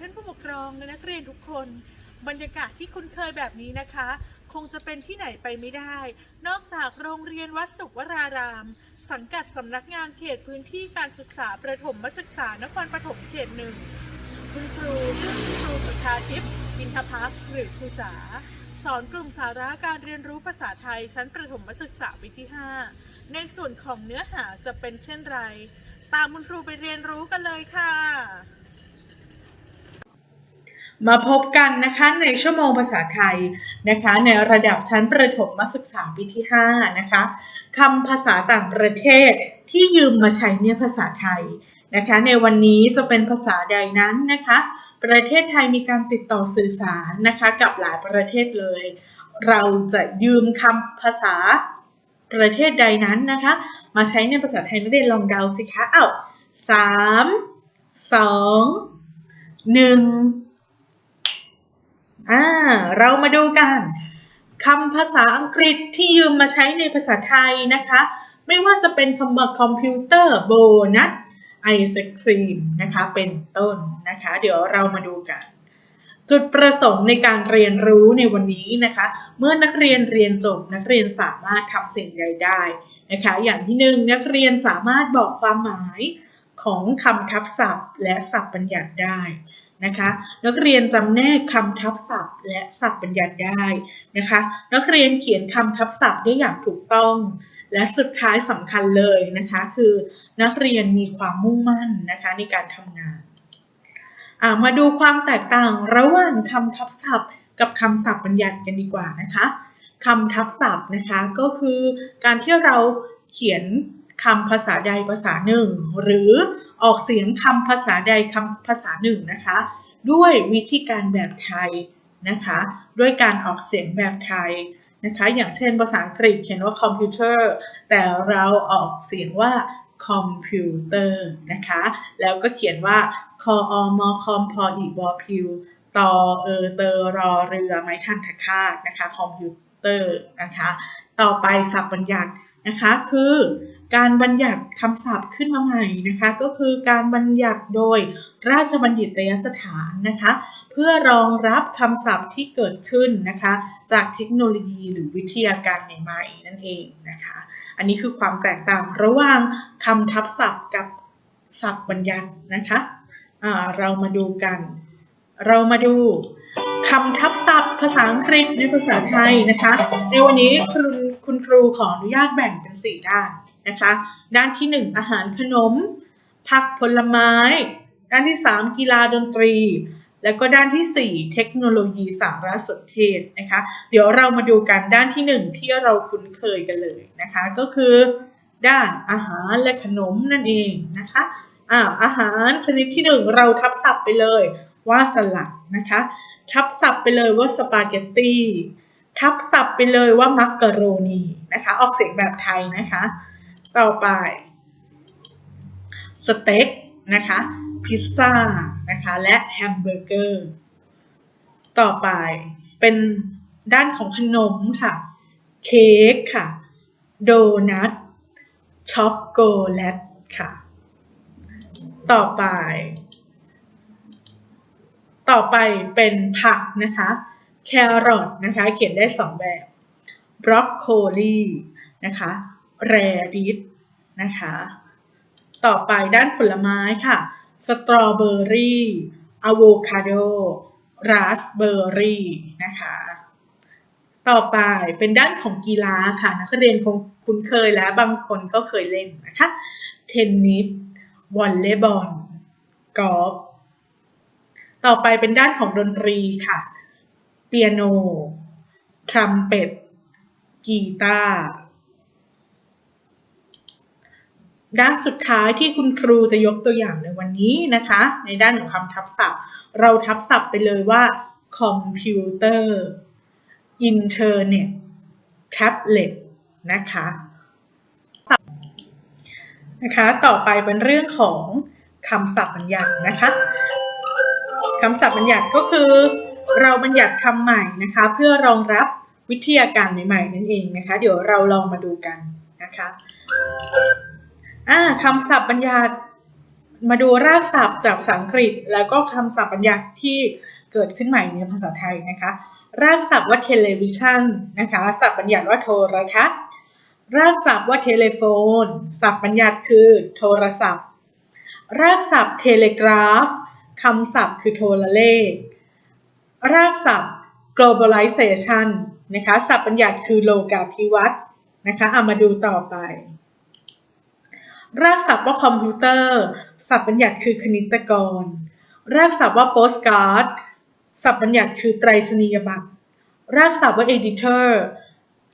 ท่านผู้ปกครองและนักเรียนทุกคน บรรยากาศที่คุ้นเคยแบบนี้นะคะ คงจะเป็นที่ไหนไปไม่ได้ นอกจากโรงเรียนวัดสุขวราราม สังกัดสำนักงานเขตพื้นที่การศึกษาประถมศึกษานครปฐมเขตหนึ่งคุณครูชื่อคุณครูสุธาทิพย์อินทพักหรือครูจ๋าสอนกลุ่มสาระการเรียนรู้ภาษาไทยชั้นประถมศึกษาปีที่ 5 ในส่วนของเนื้อหาจะเป็นเช่นไร ตามคุณครูไปเรียนรู้กันเลยค่ะ มาพบกันนะคะในชั่วโมงภาษาไทยนะคะ ในระดับชั้นประถมศึกษาปีที่ 5 นะคะคำภาษาต่างประเทศที่ยืมมาใช้เนี่ยภาษาไทยนะคะ ในวันนี้จะเป็นภาษาใดนั้นนะคะ ประเทศไทยมีการติดต่อสื่อสารนะคะกับหลายประเทศเลย เราจะยืมคำภาษาประเทศใดนั้นนะคะ มาใช้ในภาษาไทยนักเรียนลองเดาสิคะเอ้าสามสองหนึ่ง อ่าเรามาดูกันคำภาษาอังกฤษที่ยืมมาใช้ในภาษาไทยนะคะ ไม่ว่าจะเป็นคำว่าคอมพิวเตอร์โบนัสไอศครีมนะคะเป็นต้นนะคะ เดี๋ยวเรามาดูกัน จุดประสงค์ในการเรียนรู้ในวันนี้นะคะ เมื่อนักเรียนเรียนจบนักเรียนสามารถทำสิ่งใดได้นะคะ อย่างที่หนึ่งนักเรียนสามารถบอกความหมายของคำทับศัพท์ และศัพท์บัญญัติได้ นะคะนักเรียนจำแนกคำทับศัพท์ และศัพท์บัญญัติได้นะคะนักเรียนเขียนคำทับศัพท์ได้อย่างถูกต้อง และสุดท้ายสำคัญเลยนะคะคือนักเรียนมีความมุ่งมั่นนะคะในการทำงานมาดูความแตกต่างระหว่างคำทับศัพท์ กับคำศัพท์บัญญัติกันดีกว่านะคะคำทับศัพท์นะคะก็คือการที่เราเขียน คำภาษาใดภาษาหนึ่ง หรือออกเสียงคำภาษาใดคำภาษาหนึ่งนะคะ ด้วยวิธีการแบบไทยนะคะ ด้วยการออกเสียงแบบไทยนะคะ อย่างเช่นภาษาอังกฤษเขียนว่าคอมพิวเตอร์แต่เราออกเสียงว่าคอมพิวเตอร์นะคะ แล้วก็เขียนว่าคออมอคอมพออีบอพิวตอเออเตอรอเรือไม้ทันทคาตนะคะคอมพิวเตอร์นะคะ ต่อไปศัพท์บัญญัตินะคะคือ การบัญญัติคำศัพท์ขึ้นมาใหม่นะคะก็คือการบัญญัติโดยราชบัณฑิตยสถานนะคะ เพื่อรองรับคำศัพท์ที่เกิดขึ้นนะคะ จากเทคโนโลยีหรือวิทยาการใหม่ๆนั่นเองนะคะ อันนี้คือความแตกต่างระหว่างคำทับศัพท์กับศัพท์บัญญัตินะคะอ่าเรามาดูกัน เรามาดูคำทับศัพท์ภาษาอังกฤษในภาษาไทยนะคะ ในวันนี้คุณคุณครูขออนุญาตแบ่งเป็น 4 ด้าน นะคะ ด้านที่ 1 อาหารขนม ผักผลไม้ ด้านที่ 3 กีฬาดนตรี แล้วก็ด้านที่ 4 เทคโนโลยีสารสนเทศนะคะ เดี๋ยวเรามาดูกันด้านที่ 1 ที่เราคุ้นเคยกันเลยนะคะ ก็คือ ด้านอาหารและขนมนั่นเองนะคะอ่าอาหารชนิดที่ 1 เราทับศัพท์ไปเลยว่าสลัดนะคะ ทับศัพท์ไปเลยว่าสปาเกตตี้ทับศัพท์ไปเลยว่ามักกะโรนีนะคะ ออกเสียงแบบไทยนะคะ ต่อไปสเต็กนะคะพิซซ่านะคะและแฮมเบอร์เกอร์ต่อไปเป็นด้านของขนมค่ะ เค้กค่ะ โดนัทช็อกโกแลตค่ะ ต่อไป ต่อไปเป็นผักนะคะ แครอทนะคะ เขียนได้สองแบบบรอกโคลีนะคะ แรดิสนะคะ ต่อไปด้านผลไม้ค่ะ สตรอเบอรี่อะโวคาโด ราสเบอร์รี่นะคะ ต่อไปเป็นด้านของกีฬาค่ะ นักเรียนคงคุ้นเคยและบางคนก็เคยเล่นนะคะ เทนนิส วอลเลย์บอล กอล์ฟ ต่อไปเป็นด้านของดนตรีค่ะ เปียโน ทรัมเป็ต กีตาร์ ด้านสุดท้ายที่คุณครูจะยกตัวอย่างในวันนี้นะคะ ในด้านของคำทับศัพท์ เราทับศัพท์ไปเลยว่าคอมพิวเตอร์อินเทอร์เน็ตแท็บเล็ตนะคะนะคะ ต่อไปเป็นเรื่องของคำศัพท์บัญญัตินะคะคำศัพท์บัญญัติก็คือเราบัญญัติคำใหม่นะคะ เพื่อรองรับวิทยาการใหม่ๆนั่นเองนะคะ เดี๋ยวเราลองมาดูกันนะคะ อ่าคำศัพท์บัญญัติมาดูรากศัพท์จากภาษาอังกฤษ แล้วก็คำศัพท์บัญญัติที่เกิดขึ้นใหม่ในภาษาไทยนะคะ รากศัพท์ว่าเทเลวิชันนะคะ ศัพท์บัญญัติว่าโทรทัศน์ รากศัพท์ว่าเทเลโฟนศัพท์บัญญัติคือโทรศัพท์ รากศัพท์เทเลกราฟคำศัพท์คือโทรเลข รากศัพท์ globalization นะคะ ศัพท์บัญญัติคือโลกาภิวัตน์นะคะ เอามาดูต่อไป รากศัพท์ว่าคอมพิวเตอร์ศัพท์บัญญัติคือคณิตกร รากศัพท์ว่าโปสการ์ดศัพท์บัญญัติคือไตรสนียบัตรรากศัพท์ว่า editor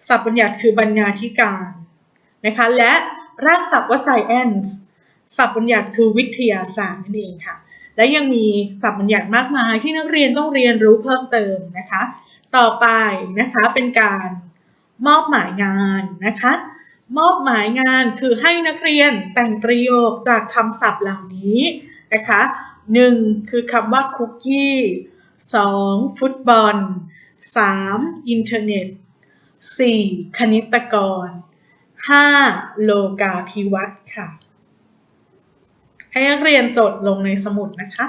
ศัพท์บัญญัติคือบรรณาธิการนะคะและรากศัพท์ว่า science ศัพท์บัญญัติคือวิทยาศาสตร์นั่นเองค่ะ และยังมีศัพท์บัญญัติมากมายที่นักเรียนต้องเรียนรู้เพิ่มเติมนะคะ ต่อไปนะคะเป็นการมอบหมายงานนะคะ มอบหมายงานคือให้นักเรียนแต่งประโยคจากคำศัพท์เหล่านี้นะคะหนึ่งคือคำว่าคุกกี้สองฟุตบอลสามอินเทอร์เน็ตสี่คณิตกรห้าโลกาภิวัตน์ค่ะ ให้นักเรียนจดลงในสมุดนะคะ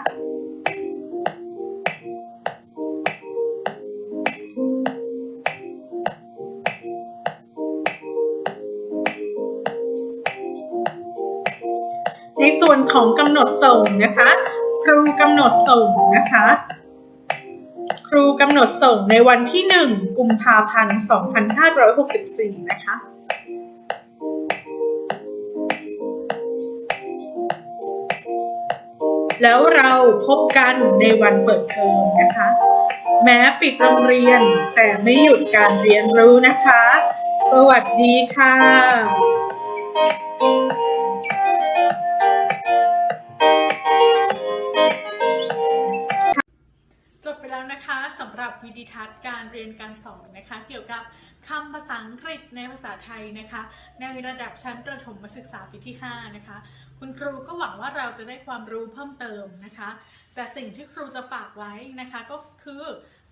ส่วนของกำหนดส่งนะคะ ครูกำหนดส่งนะคะ ครูกำหนดส่งในวันที่ 1 กุมภาพันธ์ 2564 นะคะแล้วเราพบกันในวันเปิดเทอมนะคะ แม้ปิดโรงเรียนแต่ไม่หยุดการเรียนรู้นะคะ สวัสดีค่ะ วิดีทัศน์การเรียนการสอนนะคะ เกี่ยวกับคำภาษาอังกฤษในภาษาไทยนะคะ ในระดับชั้นประถมศึกษาปีที่ 5 นะคะ คุณครูก็หวังว่าเราจะได้ความรู้เพิ่มเติมนะคะ แต่สิ่งที่ครูจะฝากไว้นะคะก็คือ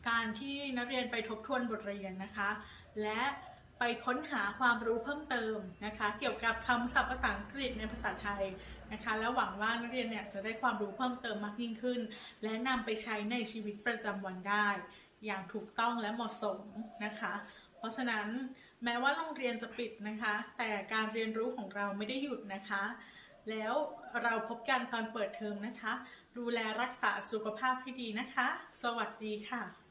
การที่นักเรียนไปทบทวนบทเรียนนะคะ และไปค้นหาความรู้เพิ่มเติมนะคะ เกี่ยวกับคำศัพท์ภาษาอังกฤษในภาษาไทยนะคะ แล้วหวังว่านักเรียนเนี่ยจะได้ความรู้เพิ่มเติมมากยิ่งขึ้น และนำไปใช้ในชีวิตประจำวันได้ อย่างถูกต้องและเหมาะสมนะคะ เพราะฉะนั้นแม้ว่าโรงเรียนจะปิดนะคะ แต่การเรียนรู้ของเราไม่ได้หยุดนะคะ แล้วเราพบกันตอนเปิดเทอมนะคะ ดูแลรักษาสุขภาพให้ดีนะคะ สวัสดีค่ะ